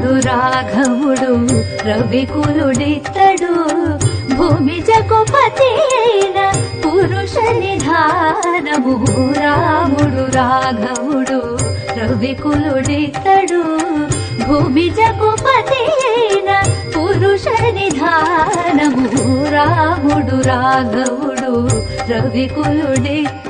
రాఘవుడు రవికులుడిత్తడు భూమి జగుపతి అయిన పురుష నిధానము. రాముడు రాఘవుడు రవికులుడిత్తడు భూమి జగుపతి అయిన పురుష నిధానము. రాముడు రాఘవుడు రవికులుడిత్తడు